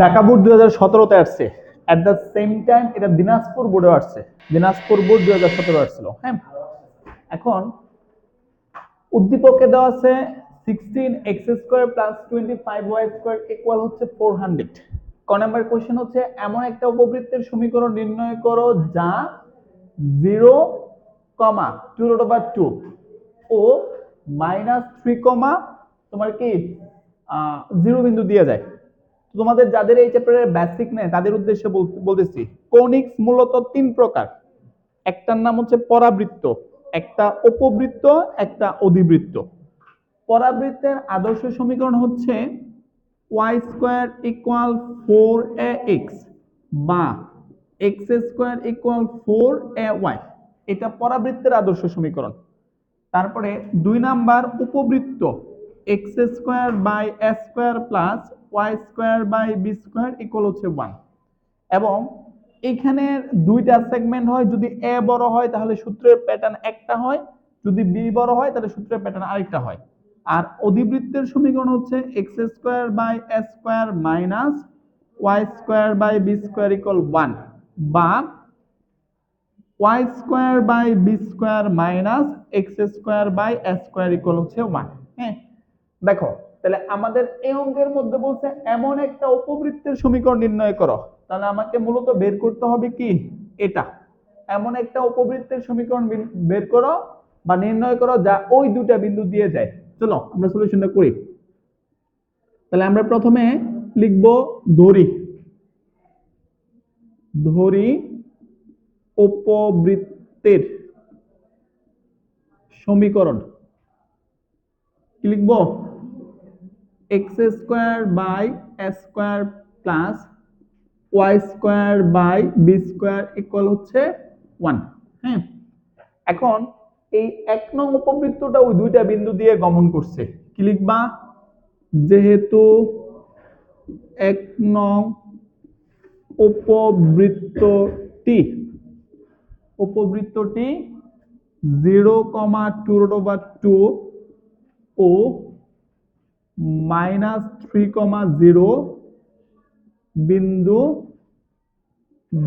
Dhaka board দুই হাজার সতেরোতে আসছে। অ্যাট দ্য সেম টাইম এটা দিনাজপুর বোর্ডেও আসছে। দিনাজপুর বোর্ড দুই হাজার সতেরো আসছিল হ্যাঁ? এখন উদ্দীপকে দেওয়া আছে sixteen X square plus twenty five Y square equal হচ্ছে ফোর হান্ড্রেড ক নাম্বার কোয়েশ্চেন হচ্ছে, এমন একটা উপবৃত্তের সমীকরণ নির্ণয় করো যা zero comma two root over two ও মাইনাস থ্রি কমা তোমার কি জিরো বিন্দু দিয়ে যায়। তোমাদের যাদের এই চ্যাপ্টারের বেসিক নেই, তাদের উদ্দেশ্যে বলতে- বলতেছি। কোনিক্স মূলত তিন প্রকার। একটার নাম হচ্ছে পরাবৃত্ত, একটা উপবৃত্ত, একটা অধিবৃত্ত। পরাবৃত্তের আদর্শ সমীকরণ হচ্ছে Y square equal four A X বা X square equal four A Y এটা পরাবৃত্তের আদর্শ সমীকরণ। তারপরে দুই নাম্বার উপবৃত্ত X square by A square plus Y square by B square equal হচ্ছে ওয়ান এবং এখানে দুইটা সেগমেন্ট হয়, যদি এ বড় হয় তাহলে সূত্রের প্যাটার্ন একটা হয়, যদি বি বড় হয় তাহলে সূত্রের প্যাটার্ন আরেকটা হয়। আর অধিবৃত্তের সমীকরণ হচ্ছে X square by A square minus Y square by B square equal one বা Y square by B square minus X square by A square equal হচ্ছে ওয়ান হ্যাঁ দেখো তাহলে আমাদের এই অঙ্কের মধ্যে বলছে, এমন একটা উপবৃত্তের সমীকরণ নির্ণয় করো। তাহলে আমাকে মূলত বের করতে হবে কি? এটা। এমন একটা উপবৃত্তের সমীকরণ বের করো বা নির্ণয় করো যা ওই দুটা বিন্দু দিয়ে যায়। চলো, আমরা সলিউশনটা করি। তাহলে আমরা প্রথমে লিখব ধরি। ধরি উপবৃত্তের সমীকরণ। কি লিখব? X square by square plus Y square by B square equal হচ্ছে ওয়ান হ্যাঁ? এখন এই এক নং উপবৃত্তটা ওই দুইটা বিন্দু দিয়ে গমন করছে। কি লিখবা? যেহেতু এক নং উপবৃত্তটি উপবৃত্তটি zero comma two root over two ও মাইনাস থ্রি কমা জিরো বিন্দু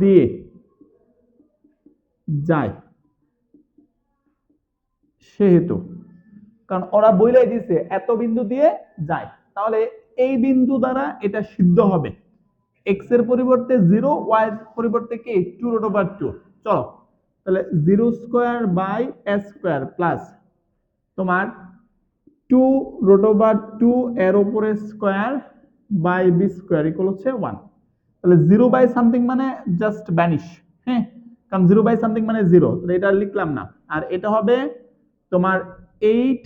দিয়ে যায়। সেহেতু, কারণ ওরা বইলাই দিছে এত বিন্দু দিয়ে যায়। তাহলে এই বিন্দু দ্বারা এটা সিদ্ধ হবে। এক্সের পরিবর্তে জিরো ওয়াই এর পরিবর্তে কি? টু রোড ওভার টু চলো, তাহলে zero square by S square plus তোমার টু রোড ওভার টু এর উপরে square by B square equal হচ্ছে ওয়ান তাহলে জিরো বাই সামথিং মানে জাস্ট ব্যানিশ হ্যাঁ? কারণ জিরো বাই সামথিং মানে জিরো এটা লিখলাম না। আর এটা হবে তোমার eight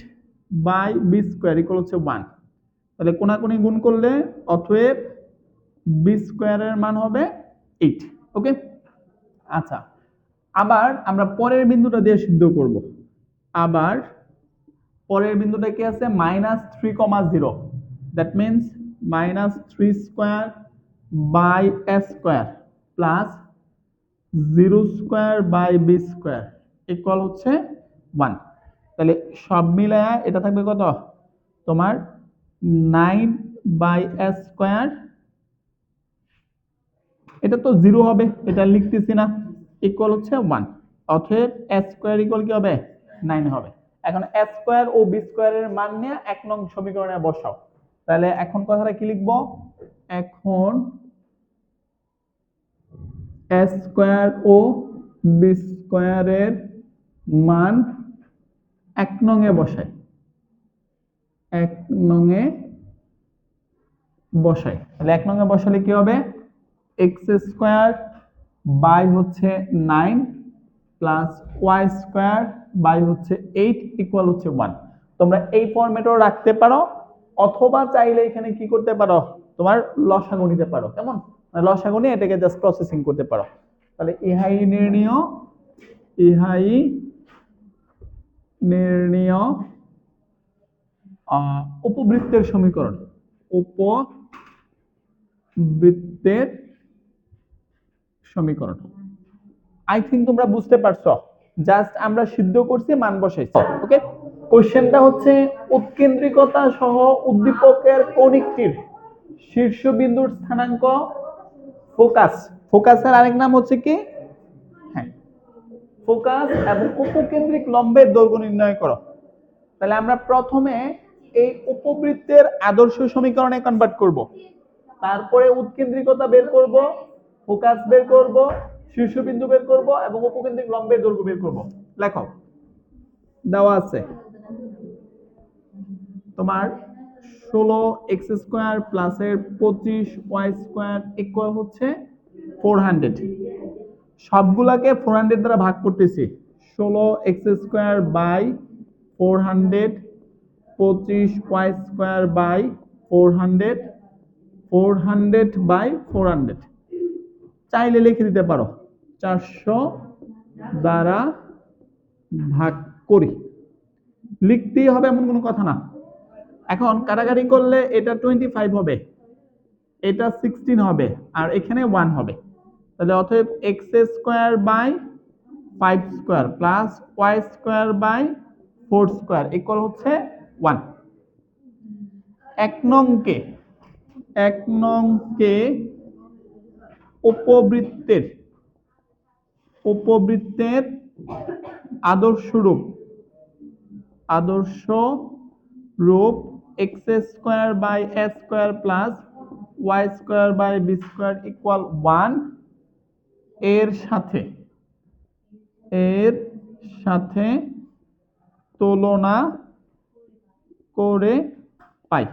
by B square equal হচ্ছে ওয়ান তাহলে কোনাকুনি গুণ করলে অতএব বি স্কোয়ারের মান হবে এইট ওকে আচ্ছা আবার আমরা পরের বিন্দুটা দিয়ে সিদ্ধ করব। আবার পরের বিন্দুটা কি আছে? Minus three comma zero that means minus three square by S square plus zero square by B square equal হচ্ছে ওয়ান তাহলে সব মিলায়া এটা থাকবে কত? তোমার নাইন বাই এস স্কোয়ার এটা তো জিরো হবে, এটা লিখতেছি না ইকুয়াল হচ্ছে ওয়ান অতএব এস স্কোয়ার ইকুয়াল কি হবে? নাইন হবে। এখন এস স্কোয়ার ও বি স্কোয়ারের মান নিয়ে এক নং সমীকরণে বসাও। তাহলে এখন কথাটা কি লিখব? এখন এস স্কোয়ার ও বি স্কোয়ারের মান এক নঙে বসাই। এক নঙে বসাই। তাহলে এক নঙে বসালে কি হবে? এক্স স্কোয়ার বাই হচ্ছে nine plus Y square by হচ্ছে এইট ইকুয়াল হচ্ছে ওয়ান তোমরা এই ফরম্যাটও রাখতে পারো, অথবা চাইলে এখানে কি করতে পারো? তোমার লসাগু নিতে পারো, কেমন? মানে লসাগু নিয়ে এটাকে জাস্ট প্রসেসিং করতে পারো। তাহলে ইহাই নির্ণীয় ইহাই নির্ণীয় উপবৃত্তের সমীকরণ। উপবৃত্তের সমীকরণ। আই থিঙ্ক তোমরা বুঝতে পারছ। জাস্ট আমরা সিদ্ধ করছি, মান বসাইছি। ওকে কোশ্চেনটা হচ্ছে, উৎকেন্দ্রিকতা সহ উদ্দীপকের কৌণিকটির শীর্ষবিন্দুর স্থানাঙ্ক ফোকাস। ফোকাসের আরেক নাম হচ্ছে কি? হ্যাঁ। ফোকাস এবং উপকেন্দ্রিক লম্বের দৈর্ঘ্য নির্ণয় করো। তাহলে আমরা প্রথমে এই উপবৃত্তের আদর্শ সমীকরণে কনভার্ট করব। তারপরে উৎকেন্দ্রিকতা বের করব, ফোকাস বের করব শীর্ষবিন্দু বের করব এবং উপকেন্দ্রিক লম্বের দৈর্ঘ্য বের করব। লেখো দেওয়া আছে। তোমার ষোলো এক্স স্কোয়ার প্লাসের পঁচিশ ওয়াই স্কোয়ার ইকুয়াল হচ্ছে ফোর হান্ড্রেড সবগুলাকে ফোর হান্ড্রেড দ্বারা ভাগ করতেছি। ষোলো X square by four hundred পঁচিশ Y square by four hundred four hundred by four hundred চাইলে লিখে দিতে পারো। চারশো দ্বারা ভাগ করি। লিখতেই হবে এমন কোনো কথা না। এখন কাটাকাটি করলে এটা টোয়েন্টি ফাইভ হবে, এটা সিক্সটিন হবে, আর এখানে ওয়ান হবে। তাহলে অতএব X square by five square plus Y square by four square equal হচ্ছে ওয়ান এক নংকে এক নংকে উপবৃত্তের উপবৃত্তের আদর্শ রূপ আদর্শ রূপ X square by A square plus Y square by B square equal ওয়ানের সাথে। এর সাথে তুলনা করে পাই।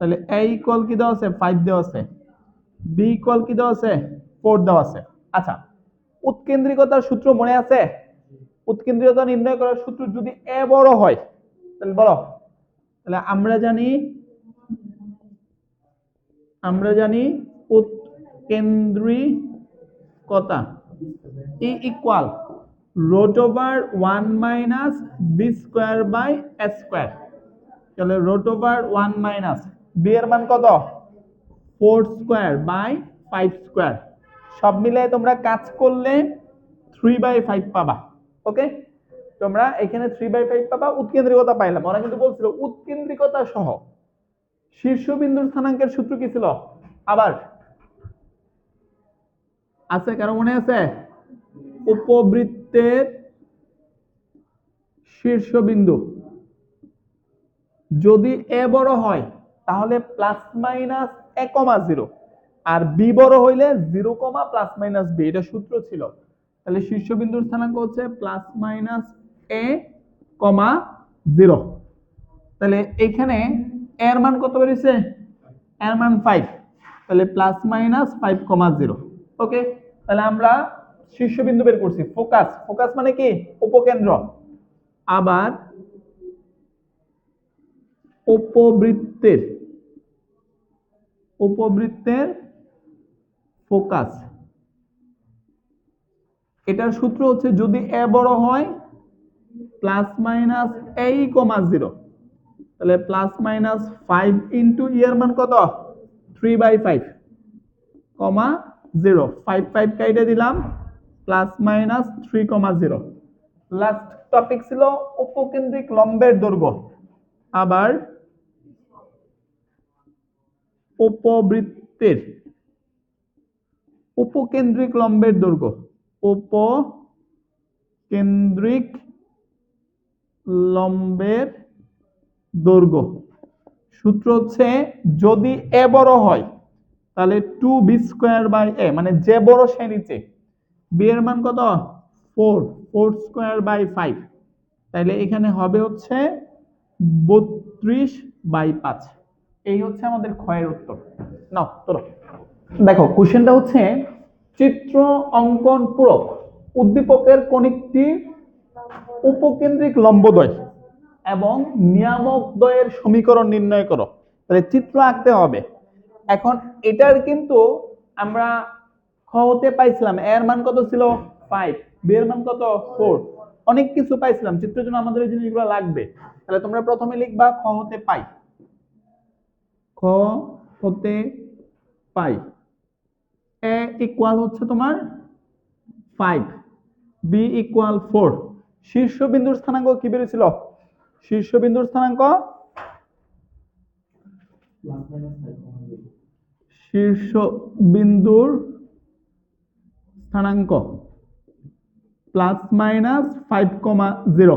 তাহলে এ ইকুয়াল কি দেওয়া আছে? ফাইভ দেওয়া আছে। বি ইকুয়াল কি দেওয়া আছে? ফোর দেওয়া আছে। আচ্ছা উৎকেন্দ্রিকতার সূত্র মনে আছে? উৎকেন্দ্রিকতা নির্ণয় করার সূত্র যদি এ বড় হয়, তাহলে বলো। তাহলে আমরা জানি আমরা জানি উৎকেন্দ্রিকতা E equal root over one minus B square by S square তাহলে root over one minus B এর মান কত? Four square by five square সব মিলে তোমরা কাজ করলে থ্রি বাই ফাইভ পাবা ওকে তোমরা এখানে থ্রি বাই ফাইভ পাবা, উৎকেন্দ্রিকতা পাইলাম। ওরা কিন্তু বলছিল, উৎকেন্দ্রিকতা সহ। শীর্ষবিন্দুর স্থানাঙ্কের সূত্র কি ছিল? আবার। আছে কারও মনে আছে? উপবৃত্তের শীর্ষবিন্দু। যদি এ বড় হয়, তাহলে plus minus A comma zero R B বড় হইলে zero comma plus minus B, এটা সূত্র ছিল। তাহলে শীর্ষবিন্দুর স্থানাঙ্ক হচ্ছে plus minus A comma zero. তাহলে এখানে এর মান কত বেরিয়েছে? এর মান ফাইভ তাহলে plus minus five comma zero. Okay, তাহলে আমরা শীর্ষবিন্দু বের করছি। ফোকাস। ফোকাস মানে কি? উপকেন্দ্র। আবার উপবৃত্তের। উপবৃত্তের ফোকাস। এটার সূত্র হচ্ছে যদি এ বড় হয় প্লাস মাইনাস এই কমা জিরো তাহলে প্লাস মাইনাস ফাইভ ইন্টু ইয়ার মান কত? Three by five comma zero five five কাইটে দিলাম plus minus three comma zero last topic ছিল উপকেন্দ্রিক লম্বের দৈর্ঘ্য। আবার উপবৃত্তের উপকেন্দ্রিক লম্বের দৈর্ঘ্য। উপকেন্দ্রিক লম্বের দৈর্ঘ্য। সূত্র হচ্ছে যদি এ বড় হয়, তাহলে two b square by a মানে যে বড় সে নিচে। বি এর মান কত? Four four square by five তাহলে এখানে হবে হচ্ছে বত্রিশ বাই পাঁচ। এই হচ্ছে আমাদের ক্ষয়ের উত্তর। নাও, তোলো। দেখো কোশ্চেনটা হচ্ছে, চিত্র অঙ্কন পূরক, উদ্দীপকের কোনিকটি উপকেন্দ্রিক লম্বদ্বয় এবং নিয়ামক দ্বয়ের সমীকরণ নির্ণয় করো। তাহলে চিত্র আঁকতে হবে। এখন এটার কিন্তু আমরা খ হতে পাইছিলাম এর মান কত ছিল? ফাইভ বি এর মান কত? ফোর অনেক কিছু পাইছিলাম, চিত্রের জন্য আমাদের এই জিনিসগুলো লাগবে। তাহলে তোমরা প্রথমে লিখবা খ হতে পাই। খ হতে পাই। এ ইকুয়াল হচ্ছে তোমার ফাইভ বি ইকুয়াল ফোর শীর্ষবিন্দুর স্থানাঙ্ক কি বেরিয়েছিল শীর্ষবিন্দুর স্থানাঙ্ক শীর্ষ বিন্দুর স্থানাঙ্ক plus minus five comma zero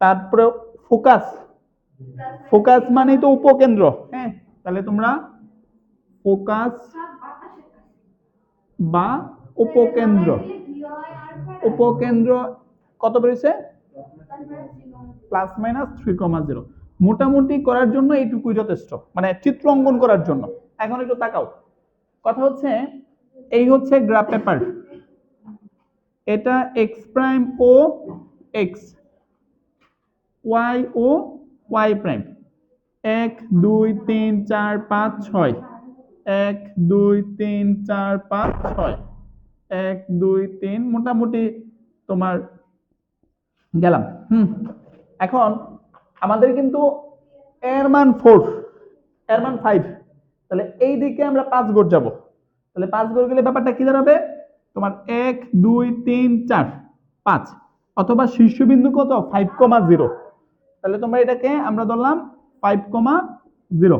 তারপরে ফোকাস ফোকাস মানে তো উপকেন্দ্র হ্যাঁ? তাহলে তোমরা ফোকাস বা উপকেন্দ্র। উপকেন্দ্র কত বেরিয়েছে plus minus three comma zero. মোটামুটি করার জন্য এইটুকুই যথেষ্ট মানে চিত্র অঙ্কন করার জন্য। এখন একটু তাকাও। কথা হচ্ছে, এই হচ্ছে গ্রাফ পেপার এটা এক্স প্রাইম ও এক্স ওয়াই ও ওয়াই প্রাইম এক, দুই, তিন, চার, পাঁচ, ছয়। এক, দুই, তিন, চার, পাঁচ, ছয়। এক, দুই, তিন, মোটামুটি তোমার গেলাম। হুম। এখন আমাদের কিন্তু এর মান ফোর এর মান ফাইভ তাহলে এই দিকে আমরা পাঁচ গোট যাব। তাহলে পাঁচ গোট গেলে ব্যাপারটা কি দাঁড়াবে? তোমার এক, দুই, তিন, চার, পাঁচ। অথবা শীর্ষবিন্দু কত? ফাইভ কমা জিরো তাহলে তোমরা এটাকে আমরা ধরলাম ফাইভ কমা জিরো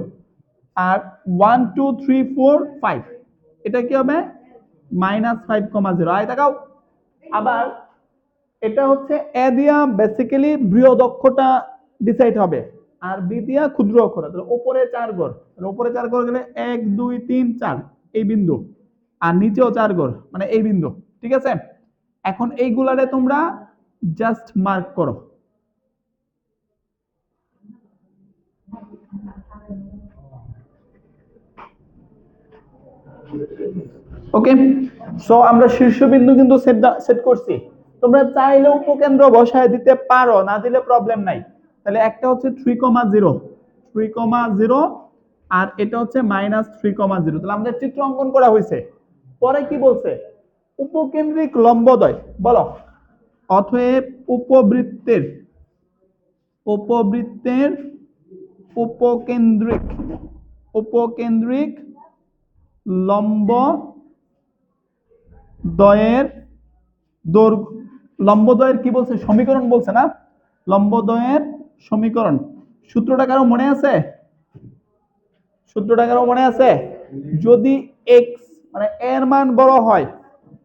আর one two three four five এটা কি হবে? মাইনাস ফাইভ কমা জিরো আয় তাকাও। আবার এটা হচ্ছে এ দিয়া বেসিক্যালি বৃহৎ অক্ষরটা ডিসাইড হবে। আর বি দিয়া ক্ষুদ্র অক্ষর। তাহলে উপরে চার ঘর তাহলে ওপরে চার ঘর গেলে এক, দুই, তিন, চার। এই বিন্দু। আর নিচেও চার ঘর মানে এই বিন্দু। ঠিক আছে? এখন এইগুলারে তোমরা জাস্ট মার্ক করো। ওকে সো আমরা শীর্ষবিন্দু কিন্তু সেট সেট করছি। তোমরা চাইলে উপকেন্দ্র বসায় দিতে পারো, না দিলে প্রবলেম নাই। তাহলে একটা হচ্ছে three comma zero three comma zero আর এটা হচ্ছে মাইনাস থ্রি কমা জিরো তাহলে আমাদের চিত্র অঙ্কন করা হয়েছে। পরে কি বলছে? উপকেন্দ্রিক লম্বদয়, বলো। অতএব উপবৃত্তের উপবৃত্তের উপকেন্দ্রিক উপকেন্দ্রিক লম্ব দয়ের দৈর্ঘ্য লম্বদয়ের কি বলছে? সমীকরণ বলছে না? লম্বদয়ের সমীকরণ। সূত্রটা কারও মনে আছে? সূত্রটা কারও মনে আছে? যদি এক্স মানে এর মান বড় হয়,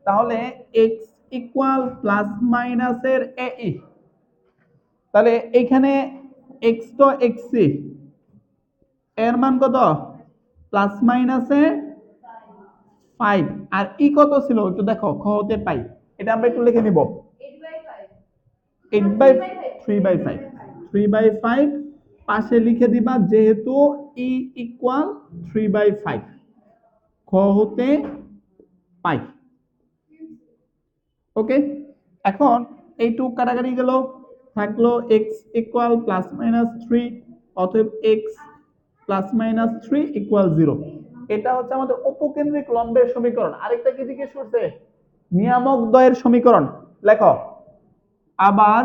তাহলে এক্স ইকুয়াল প্লাস মাইনাসের এ ই তাহলে এখানে এক্স তো এক্সি এর মান কত? প্লাস মাইনাসে ফাইভ আর ই কত ছিল? একটু দেখো, খ হতে পাই। এটা আমরা একটু লিখে নিব। Eight by three by five three by five পাশে লিখে দিবা যেহেতু e equal three by five খ হতে পাই। ওকে এখন এইটুক কাটাকাটি গেল। থাকল x equal plus minus three অতএব x plus minus three equal zero এটা হচ্ছে আমাদের উপকেন্দ্রিক লম্বের সমীকরণ। আরেকটা কি জিজ্ঞেস করছে? নিয়ামক দ্বয়ের সমীকরণ। লেখো। আবার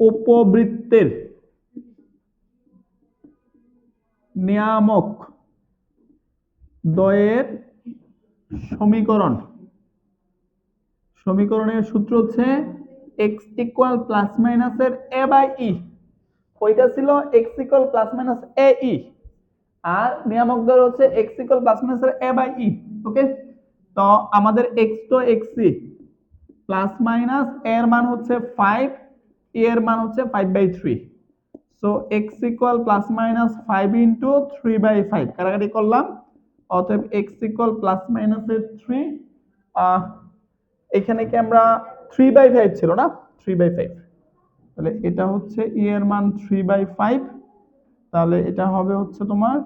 উপবৃত্তের নিয়ামক দ্বয়ের সমীকরণ। সমীকরণের সূত্র হচ্ছে এক্স ইকুয়াল প্লাস মাইনাসের এ বাই ই ওইটা ছিল x equal plus minus a e আর নিয়ামক দ্বয় হচ্ছে এক্স ইকুয়াল প্লাস মাইনাসের এ বাই ই ওকে তো আমাদের এক্স তো সি প্লাস মাইনাস এর মান হচ্ছে ফাইভ ই এর মান হচ্ছে five by three so x equal plus minus five into three by five কাটাকাটি করলাম। অতএব এক্স ইকুয়াল প্লাস মাইনাসের থ্রি এখানে কি আমরা থ্রি বাই ফাইভ ছিল না? থ্রি বাই ফাইভ তাহলে এটা হচ্ছে ই এর মান থ্রি বাই ফাইভ তাহলে এটা হবে হচ্ছে তোমার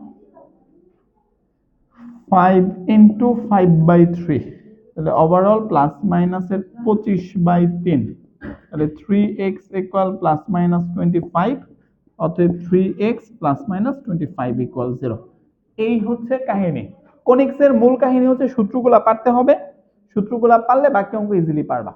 five into five by three তাহলে ওভারঅল প্লাস মাইনাসের পঁচিশ বাই তিন। তাহলে three x equal plus minus twenty five অতএব three x plus minus twenty five equal zero এই হচ্ছে কাহিনী। কোনিক্সের মূল কাহিনী হচ্ছে সূত্রগুলা পারতে হবে। সূত্রগুলা পারলে বাকি অঙ্ক ইজিলি পারবা।